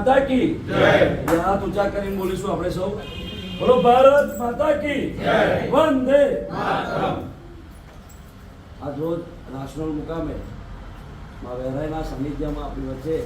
માતા કી. જય હાથ ઊંચા કરીને બોલીશું આપણે સૌ. બોલો, ભારત માતા કી. વંદે આજ રોજ રાષ્ટ્રલ મુકામે મા વેરાયના સાનિધ્યમાં આપણી વચ્ચે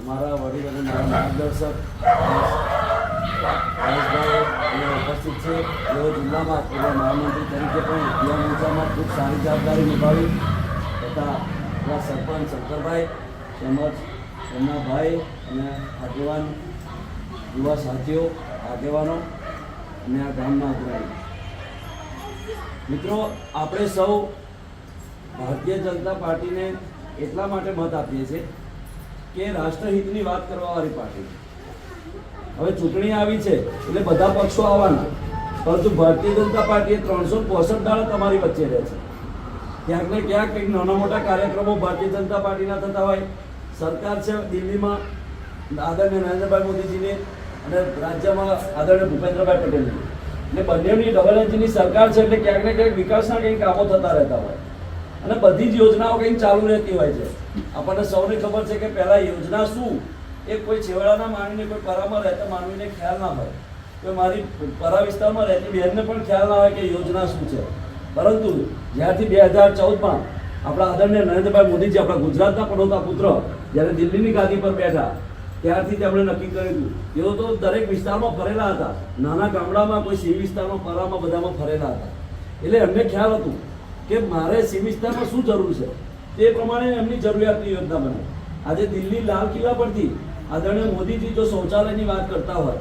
અમારા વડીલ અને મારા માર્ગદર્શક ઉપસ્થિત છે. તેઓ જિલ્લામાં પૂર્વ મહામંત્રી તરીકે પણ યુવા મોરચામાં ખૂબ સારી જવાબદારી નિભાવી તથા સરપંચ શંકરભાઈ તેમજ એમના ભાઈ અને આગેવાન યુવા સાથીઓ, આગેવાનો અને આ ગામના અગ્રણી. મિત્રો, આપણે સૌ ભારતીય જનતા પાર્ટીને એટલા માટે મત આપીએ છીએ કે રાષ્ટ્રહિતની વાત કરવાવાળી પાર્ટી. હવે ચૂંટણી આવી છે એટલે બધા પક્ષો આવવાના. પરંતુ ભારતીય જનતા પાર્ટીએ ત્રણસો પોસઠ દાડા તમારી વચ્ચે રહે છે. ક્યાંક ને ક્યાંક કંઈક નાના મોટા કાર્યક્રમો ભારતીય જનતા પાર્ટીના થતા હોય. સરકાર છે દિલ્હીમાં આદરણીય નરેન્દ્રભાઈ મોદીજીને અને રાજ્યમાં આદરણીય ભૂપેન્દ્રભાઈ પટેલની. એટલે બંનેની ડબલ એન્જિનની સરકાર છે એટલે ક્યાંક ને ક્યાંક વિકાસના કંઈક કામો થતા રહેતા હોય. અને બધી જ યોજનાઓ કંઈક ચાલુ રહેતી હોય છે. આપણને સૌને ખબર છે કે પહેલાં યોજના શું? એ કોઈ છેવાડાના માનવીને કોઈ પરામાં રહેતા માનવીને ખ્યાલ ના હોય. તો મારી પરા વિસ્તારમાં રહેતી બહેનને પણ ખ્યાલ ના હોય કે યોજના શું છે. પરંતુ જ્યારથી બે હજાર ચૌદમાં આપણા આદરણીય નરેન્દ્રભાઈ મોદીજી આપણા ગુજરાતના પડોતા પુત્ર જ્યારે દિલ્હીની ગાદી પર બેઠા, ત્યારથી તેમણે નક્કી કર્યું હતું, તેઓ તો દરેક વિસ્તારમાં ફરેલા હતા. નાના ગામડામાં કોઈ સિંહ વિસ્તારમાં, પરામાં બધામાં ફરેલા હતા. એટલે એમને ખ્યાલ હતું કે મારે સિંહ વિસ્તારમાં શું જરૂર છે? તે પ્રમાણે એમની જરૂરિયાતની યોજના બનાવી આજે દિલ્હી લાલ કિલ્લા પરથી આદરણીય મોદીજી જો શૌચાલયની વાત કરતા હોય,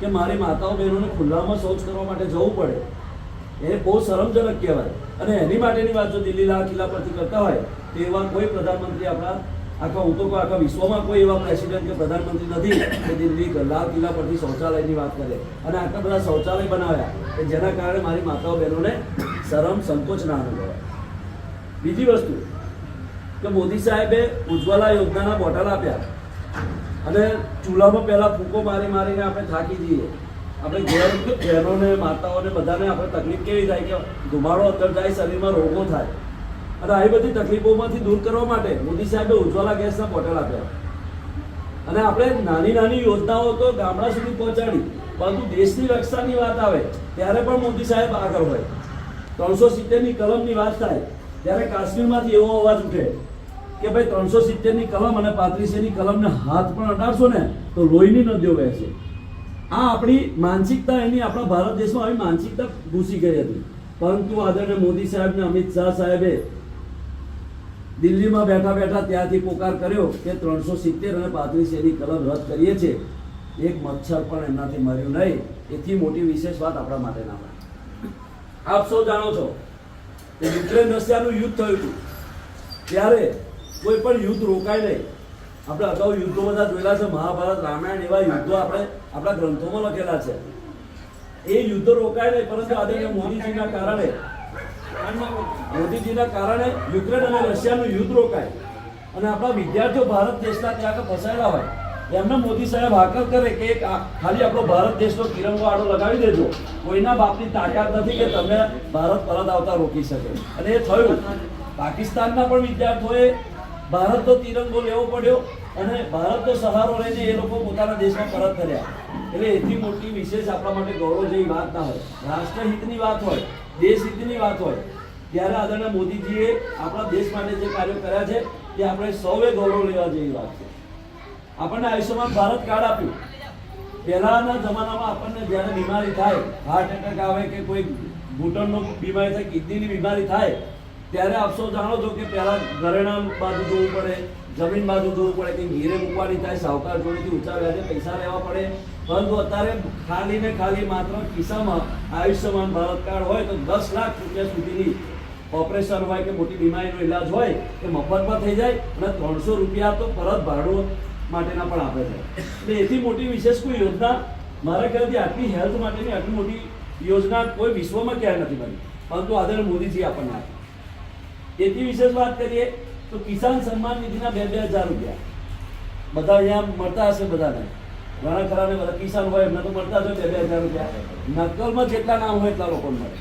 કે મારી માતાઓ બહેનોને ખુલ્લામાં શૌચ કરવા માટે જવું પડે એ બહુ શરમજનક કહેવાય. અને એની માટેની વાત જો દિલ્હી લાલ કિલ્લા પરથી કરતા હોય તો એવા કોઈ પ્રધાનમંત્રી આપણા આખા હું તો આખા વિશ્વમાં કોઈ એવા પ્રેસિડેન્ટ કે પ્રધાનમંત્રી નથી કે દિલ્હી લાલ કિલ્લા પરથી શૌચાલયની વાત કરે. અને આટલા બધા શૌચાલય બનાવ્યા કે જેના કારણે મારી માતાઓ બહેનોને શરમ, સંકોચ ના અનુભવાય. બીજી વસ્તુ કે મોદી સાહેબે ઉજ્જવલા યોજનાના બોટલ આપ્યા. અને ચૂલામાં પહેલા ફૂંકો મારી મારીને આપણે થાકી જઈએ. આપણે ઘેર બહેનોને માતાઓને બધાને આપણે તકલીફ કેવી થાય કે ધુમાડો અંદર જાય, શરીરમાં રોગો થાય. અને આવી બધી તકલીફોમાંથી દૂર કરવા માટે મોદી સાહેબે ઉજ્જવલા ગેસના બોટલ આપ્યા. અને આપણે નાની નાની યોજનાઓ તો ગામડા સુધી પહોંચાડી, પરંતુ દેશની રક્ષાની વાત આવે, ત્યારે પણ મોદી સાહેબ આગળ હોય. ત્રણસો સિત્તેરની કલમની વાત થાય, ત્યારે કાશ્મીરમાંથી એવો અવાજ ઉઠે કે ભાઈ ત્રણસો સિત્તેરની કલમ અને પાંત્રીસેની કલમને હાથ પણ અડાડશો ને, તો લોહીની નદીઓ વહેશે. આ આપણી માનસિકતા, એની આપણા ભારત દેશમાં આવી માનસિકતા ઘૂસી ગઈ હતી. પરંતુ આદરણીય મોદી સાહેબને અમિત શાહ સાહેબે દિલ્હીમાં બેઠા બેઠા ત્યાંથી પોકાર કર્યો કે ત્રણસો સિત્તેર અને પાંત્રીસ એની કલમ રદ કરીએ છીએ. એક મચ્છર પણ એમનાથી મર્યું નહીં. એથી મોટી વિશેષ વાત આપણા માટે ના હોય. આપ સૌ જાણો છો કે યુક્રેન રશિયાનું યુદ્ધ થયું હતું. ત્યારે કોઈ પણ યુદ્ધ રોકાય નહીં. આપણે અગાઉ યુદ્ધો બધા જોયેલા છે. મહાભારત, રામાયણ એવા યુદ્ધો આપણે આપણા ગ્રંથોમાં લખેલા છે. એ યુદ્ધ રોકાય નહીં, પરંતુ આદરણીય મોદીજીના કારણે મોદીજીના કારણે યુક્રેન અને રશિયાનું યુદ્ધ રોકાય. અને આપણા વિદ્યાર્થીઓ ભારત દેશના ત્યાં ફસાયેલા હોય એમને મોદી સાહેબ હાકલ કરે કે ખાલી આપણો ભારત દેશનો તિરંગો આડો લગાવી દેજો. કોઈના બાપની તાકાત નથી કે તમે ભારત પરત આવતા રોકી શકે. અને એ થયું. પાકિસ્તાનના પણ વિદ્યાર્થીઓએ ભારતનો તિરંગો લેવો પડ્યો અને ભારતનો સહારો લઈને એ લોકો પોતાના દેશમાં પરત કર્યા એટલે એથી મોટી વિશેષ આપણા માટે ગૌરવ જેવી વાત ના હોય. રાષ્ટ્રહિતની વાત હોય, દેશહિતની વાત હોય ત્યારે આદરણીય મોદીજીએ આપણા દેશ માટે જે કાર્યો કર્યા છે, તે આપણે સૌએ ગૌરવ લેવા જેવી વાત છે. આપણને આયુષ્યમાન ભારત કાર્ડ આપ્યું. પહેલાના જમાનામાં આપણને જ્યારે બીમારી થાય હાર્ટ એટેક આવે કે કોઈ ઘૂંટણનો બીમારી થાય, કિડનીની બીમારી થાય, ત્યારે આપ સૌ જાણો છો કે પહેલા ઘરેણા બાજુ જોવું પડે, જમીન બાજુ જોવું પડે, કે ઘીરે મૂકવાની થાય, સાવકાર જોડેથી ઊંચા વ્યાજે પૈસા લેવા પડે. પરંતુ અત્યારે ખાલી ને ખાલી માત્ર ખિસ્સામાં આયુષ્યમાન ભારત કાર્ડ હોય તો દસ લાખ રૂપિયા સુધીની ઓપરેશન હોય કે મોટી બીમારીનો ઇલાજ હોય એ મફતમાં થઈ જાય અને ત્રણસો રૂપિયા તો પરત ભાડું માટેના પણ આપે છે. એટલે એથી મોટી વિશેષ કોઈ યોજના મારા ખ્યાલથી આટલી હેલ્થ માટેની આટલી મોટી યોજના કોઈ વિશ્વમાં ક્યાંય નથી બની. પરંતુ આદરણીય મોદીજી આપણને આપી. એથી વિશેષ વાત કરીએ તો કિસાન સન્માન નિધિના બે બે હજાર રૂપિયા. બધા અહીંયા મળતા હશે બધાને. ઘણા ખરાને બધા કિસાન હોય એમને તો મળતા હશે બે બે હજાર રૂપિયા. નકલમાં જેટલા નામ હોય એટલા લોકોને મળે.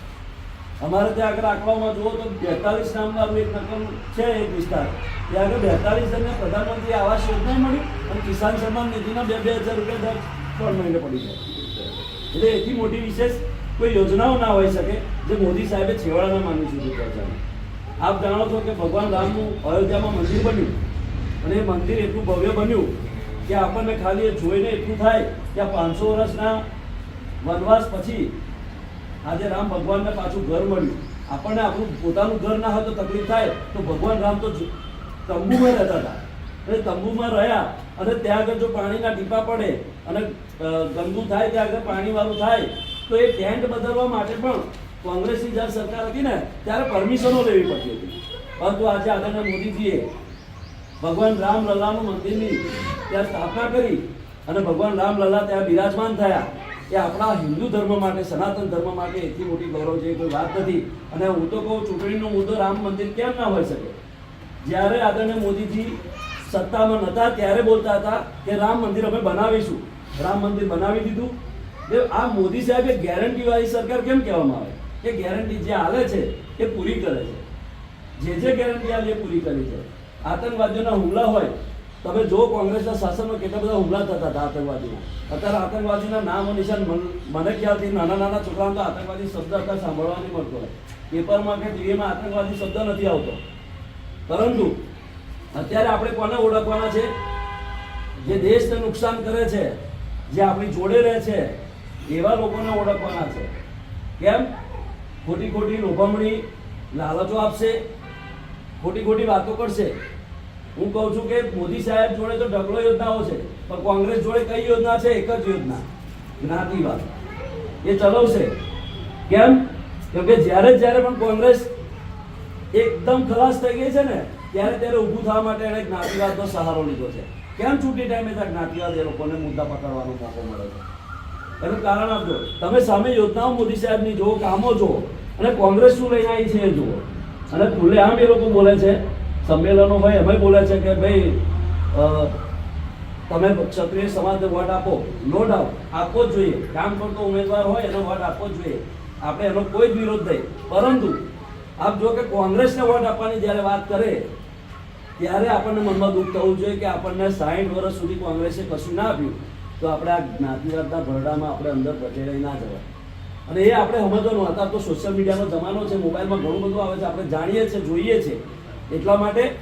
અમારે ત્યાં આગળ આંકડાઓમાં જુઓ તો બેતાલીસ નામવાળું એક નકલ છે એક વિસ્તાર. ત્યાં આગળ બેતાલીસ જણને પ્રધાનમંત્રી આવાસ યોજના મળી અને કિસાન સન્માન નિધિના બે બે હજાર રૂપિયા દર ત્રણ મહિને પડી જાય. એટલે એથી મોટી વિશેષ કોઈ યોજનાઓ ના હોઈ શકે જે મોદી સાહેબે છેવાડાના માનવી સુધી પહોંચાડી. આપ જાણો છો કે ભગવાન રામનું અયોધ્યામાં મંદિર બન્યું અને એ મંદિર એટલું ભવ્ય બન્યું કે આપણને ખાલી એ જોઈને એટલું થાય કે આ પાંચસો વર્ષના વનવાસ પછી આજે રામ ભગવાનને પાછું ઘર મળ્યું. આપણને આપણું પોતાનું ઘર ના હોય તો તકલીફ થાય. તો ભગવાન રામ તો તંબુમાં રહેતા હતા. એટલે તંબુમાં રહ્યા અને ત્યાં આગળ જો પાણીના ટીપા પડે અને ગંદુ થાય, ત્યાં આગળ પાણીવાળું થાય, તો એ ટેન્ટ બદલવા માટે પણ કોંગ્રેસની જ્યારે સરકાર હતી ને, ત્યારે પરમિશનો લેવી પડતી હતી. પરંતુ આજે આદરણીય મોદીજીએ ભગવાન રામ લલ્લાનું મંદિરની ત્યાં સ્થાપના કરી અને ભગવાન રામ લલ્લા ત્યાં બિરાજમાન થયા. એ આપણા હિન્દુ ધર્મ માટે, સનાતન ધર્મ માટે એટલી મોટી ગૌરવ છે કોઈ વાત નથી. અને હું તો કહું, ચૂંટણીનો મુદ્દો રામ મંદિર કેમ ના હોઈ શકે? જ્યારે આદરણીય મોદીજી સત્તામાં નહોતા ત્યારે બોલતા હતા કે રામ મંદિર અમે બનાવીશું. રામ મંદિર બનાવી દીધું. આ મોદી સાહેબે ગેરંટીવાળી સરકાર કેમ કહેવામાં આવે? કે ગેરંટી જે હાલે છે, એ પૂરી કરે છે. જે જે ગેરંટી આવે એ પૂરી કરી છે. આતંકવાદીઓના હુમલા હોય તમે જો કોંગ્રેસના શાસનમાં કેટલા બધા હુમલા થતા હતા આતંકવાદીઓ, અત્યારે આતંકવાદીના નામ નિશાન મને ખ્યાલથી નાના નાના છોકરાઓ તો આતંકવાદી શબ્દ અત્યારે સાંભળવા નહીં મળતો પેપરમાં કે ટીવીમાં આતંકવાદી શબ્દ નથી આવતો. પરંતુ અત્યારે આપણે કોને ઓળખવાના છે? જે દેશને નુકસાન કરે છે, જે આપણી જોડે રહે છે, એવા લોકોને ઓળખવાના છે. કેમ? ખોટી ખોટી લોભામણી લાલચો આપશે, ખોટી ખોટી વાતો કરશે. હું કહું છું કે મોદી સાહેબ જોડે તો ઢગલો યોજનાઓ છે, પણ કોંગ્રેસ જોડે કઈ યોજના છે? એક જ યોજના. જ્ઞાતિવાદ એ ચલાવશે. કેમ? કેમ કે જ્યારે જ્યારે પણ કોંગ્રેસ એકદમ ખલાસ થઈ ગઈ છે ને, ત્યારે ત્યારે ઊભું થવા માટે એણે જ્ઞાતિવાદનો સહારો લીધો છે. કેમ ચૂંટણી ટાઈમે ત્યાં જ્ઞાતિવાદ એ લોકોને મુદ્દા પકડવાનો મોકો મળે છે? એનું કારણ આપજો. તમે સામે યોજનાઓ મોદી સાહેબની જુઓ, કામો જુઓ, અને કોંગ્રેસ શું લઈને આવી છે એ જુઓ. અને ખુલ્લેઆમ એ લોકો બોલે છે સંમેલનો હોય એમાં બોલે છે કે ભાઈ તમે ક્ષત્રિય સમાજને વોટ આપો. નો ડાઉટ આપવો જ જોઈએ. કામ કરતો ઉમેદવાર હોય, એનો વોટ આપવો જ જોઈએ. આપણે એનો કોઈ જ વિરોધ નહીં. પરંતુ, આપ જો કે કોંગ્રેસને વોટ આપવાની જ્યારે વાત કરે, ત્યારે આપણને મનમાં દુઃખ થવું જોઈએ કે આપણને સાઠ વર્ષ સુધી કોંગ્રેસે કશું ના આપ્યું. તો આપણે આ જ્ઞાતિવાદના ભરડામાં આપણે અંદર પચેડાઈ ના જવાય. અને એ આપણે સમજવાનું. અત્યારે તો સોશિયલ મીડિયાનો જમાનો છે, મોબાઈલમાં ઘણું બધું આવે છે. આપણે જાણીએ છીએ, જોઈએ છીએ. એટલા માટે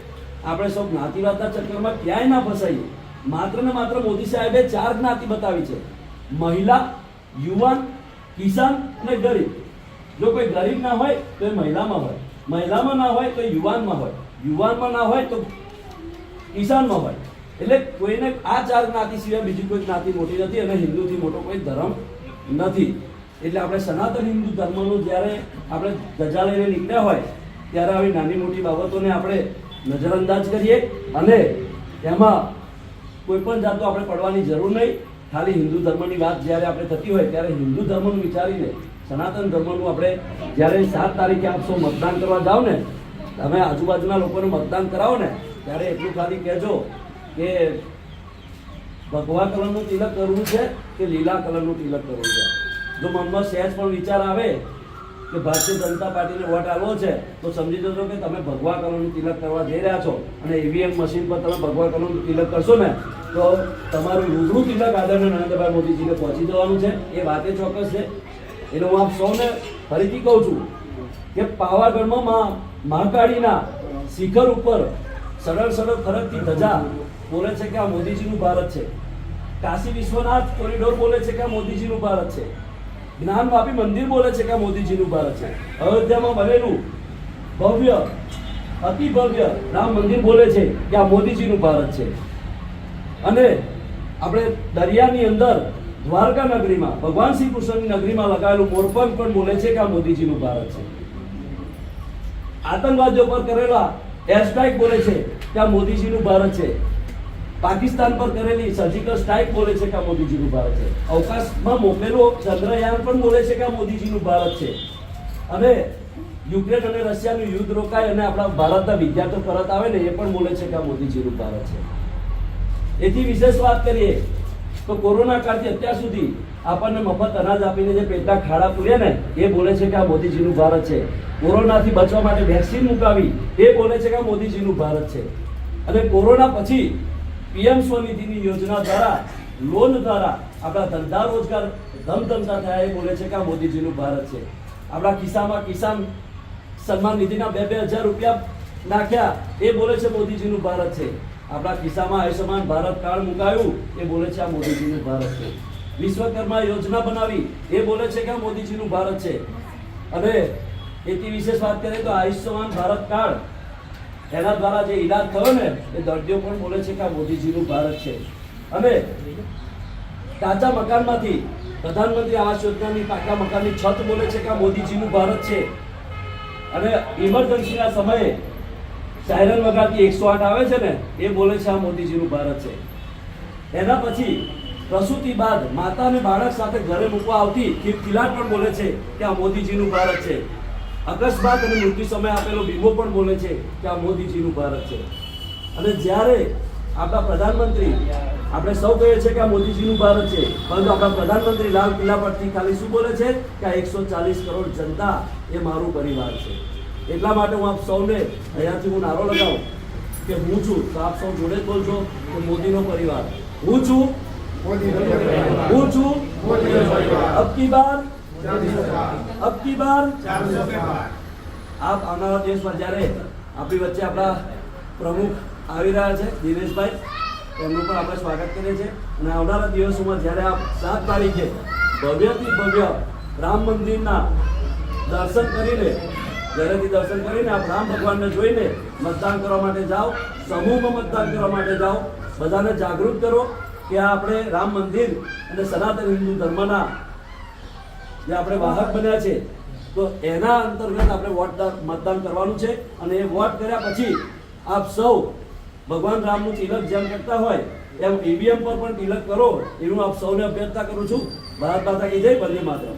આપણે સૌ જ્ઞાતિવાદના ચક્કરમાં ક્યાંય ના ફસાઈએ. માત્ર ને માત્ર મોદી સાહેબે ચાર જ્ઞાતિ બતાવી છે. મહિલા, યુવાન, કિસાન અને ગરીબ. જો કોઈ ગરીબ ના હોય તો એ મહિલામાં હોય. મહિલામાં ના હોય તો એ યુવાનમાં હોય. યુવાનમાં ના હોય તો કિસાનમાં હોય. એટલે કોઈને આ ચાર જ્ઞાતિ સિવાય બીજી કોઈ જ્ઞાતિ મોટી નથી અને હિન્દુથી મોટો કોઈ ધર્મ નથી. એટલે આપણે સનાતન હિન્દુ ધર્મનું જ્યારે આપણે ધજા લઈને નીકળ્યા હોય ત્યારે આવી નાની મોટી બાબતોને આપણે નજરઅંદાજ કરીએ અને એમાં કોઈ પણ જાતનો આપણે પડવાની જરૂર નહીં. ખાલી હિન્દુ ધર્મની વાત જ્યારે આપણે થતી હોય ત્યારે હિન્દુ ધર્મનું વિચારીને સનાતન ધર્મનું આપણે જ્યારે સાત તારીખે આપ સૌ મતદાન કરવા જાઓ ને, તમે આજુબાજુના લોકોને મતદાન કરાવો ને, ત્યારે એટલું ખાલી કહેજો કે ભગવા કલરનું તિલક કરવું છે કે લીલા કલરનું તિલક કરવું છે. જો મનમાં સહેજ પણ વિચાર આવે કે ભારતીય જનતા પાર્ટીને વોટ આવ્યો છે, તો સમજી જશો કે તમે ભગવા કરોનું તિલક કરવા જઈ રહ્યા છો અને ઈવીએમ મશીન પર તમે ભગવા કરોનું તિલક કરશો ને, તો તમારું રૂબરૂ તિલક આદરણીય નરેન્દ્રભાઈ મોદીજીને પહોંચી જવાનું છે. એ વાતે ચોક્કસ છે. એટલે હું આપ સૌને ફરીથી કહું છું કે પાવાગઢમાં માં મહાકાળીના શિખર ઉપર સરળ સરળ ફરકથી ધજા બોલે છે કે આ મોદીજીનું ભારત છે. કાશી વિશ્વનાથ કોરિડોર બોલે છે કે આ મોદીજીનું ભારત છે. જ્ઞાનવાપી મંદિર બોલે છે કે મોદીજીનું ભારત છે. અયોધ્યામાં બનેલું ભવ્ય, અતિ ભવ્ય રામ મંદિર બોલે છે કે આ મોદીજીનું ભારત છે. અને આપણે દરિયાની અંદર, દ્વારકા નગરીમાં, ભગવાન શ્રી કૃષ્ણની નગરીમાં લગાવેલું મોરપંખ પણ બોલે છે કે આ મોદીજીનું ભારત છે. આતંકવાદીઓ પર કરેલા એર સ્ટ્રાઇક બોલે છે કે આ મોદીજીનું ભારત છે. પાકિસ્તાન પર કરેલી સર્જિકલ સ્ટ્રાઇક બોલે છે કે મોદીજીનું ભારત છે. અવકાશમાં મોકલેલો ચંદ્રયાન પણ બોલે છે કે આ મોદીજીનું ભારત છે. અને યુક્રેન અને રશિયાનું યુદ્ધ રોકાય અને આપણા ભારતના વિદ્યાર્થીઓ પરત આવે ને એ પણ બોલે છે કે આ મોદીજીનું ભારત છે. એથી વિશેષ વાત કરીએ તો કોરોના કાળથી અત્યાર સુધી આપણને મફત અનાજ આપીને જે પેટના ખાડા પૂર્યા ને, એ બોલે છે કે આ મોદીજીનું ભારત છે. કોરોનાથી બચવા માટે વેક્સિન મુકાવી, એ બોલે છે કે આ મોદીજીનું ભારત છે. અને કોરોના પછી પીએમ સ્વનિધિની યોજના દ્વારા, લોન દ્વારા આપણા ધંધા રોજગાર ધમધમતા થયા એ બોલે છે કે આ મોદીજીનું ભારત છે. આપણા ખિસ્સામાં કિસાન સન્માન નિધિના બે બે હજાર રૂપિયા નાખ્યા એ બોલે છે મોદીજીનું ભારત છે. આપણા ખિસ્સામાં આયુષ્યમાન ભારત કાર્ડ મુકાયું એ બોલે છે આ મોદીજીનું ભારત છે. વિશ્વકર્મા યોજના બનાવી એ બોલે છે કે આ મોદીજીનું ભારત છે. અને એથી વિશેષ વાત કરીએ તો આયુષ્યમાન ભારત કાર્ડ એના દ્વારા જે ઈલાજ થયો ને, એ દર્દીઓ પણ બોલે છે કે આ મોદીજીનું ભારત છે. અને કાચા મકાનમાંથી પ્રધાનમંત્રી આવાસ યોજનાની પાકા મકાનની છત બોલે છે કે આ મોદીજીનું ભારત છે. અને ઇમરજન્સીના સમયે સાયરન વગાડતી એકસો આઠ આવે છે ને, એ બોલે છે આ મોદીજીનું ભારત છે. એના પછી પ્રસૂતિ બાદ માતા અને બાળક સાથે ઘરે મૂકવા આવતી ખિલાટ પણ બોલે છે કે આ મોદીજીનું ભારત છે. અકસ્માત અને મૃત્યુ સમય આપેલો વીમો પણ બોલે છે કે આ મોદીજીનું ભારત છે. અને જ્યારે આપણા પ્રધાનમંત્રી આપણે સૌ કહીએ છીએ કે આ મોદીજીનું ભારત છે પરંતુ આપણા પ્રધાનમંત્રી લાલ કિલ્લા પરથી ખાલી શું બોલે છે? કે આ એકસો ચાલીસ કરોડ જનતા એ મારું પરિવાર છે. એટલા માટે હું આપ સૌને અહીંયાથી હું નારો લગાવું કે હું છું. તો આપ સૌ જોડે જ બોલજો કે મોદીનો પરિવાર. હું છું? હું છું? અબકી બાર અબ કી બાર આપ આવનારા દિવસમાં જ્યારે આપણી વચ્ચે આપણા પ્રમુખ આવી રહ્યા છે દિનેશભાઈ એમનું પણ આપણે સ્વાગત કરીએ છીએ અને આવનારા દિવસોમાં જ્યારે આપ સાત તારીખે ભવ્યથી ભવ્ય રામ મંદિરના દર્શન કરીને ઘરેથી દર્શન કરીને આપ રામ ભગવાનને જોઈને મતદાન કરવા માટે જાઓ સમૂહમાં મતદાન કરવા માટે જાઓ બધાને જાગૃત કરો કે આપણે રામ મંદિર અને સનાતન હિન્દુ ધર્મના જે આપણે વાહક બન્યા છે, તો એના અંતર્ગત આપણે વોટ મતદાન કરવાનું છે અને એ વોટ કર્યા પછી આપ સૌ ભગવાન રામનું તિલક જેમ કરતા હોય એમ ઈવીએમ પર પણ તિલક કરો, એનું આપ સૌને અભ્યર્થના કરું છું. ભારત માતા કી જય બંને માતરમ.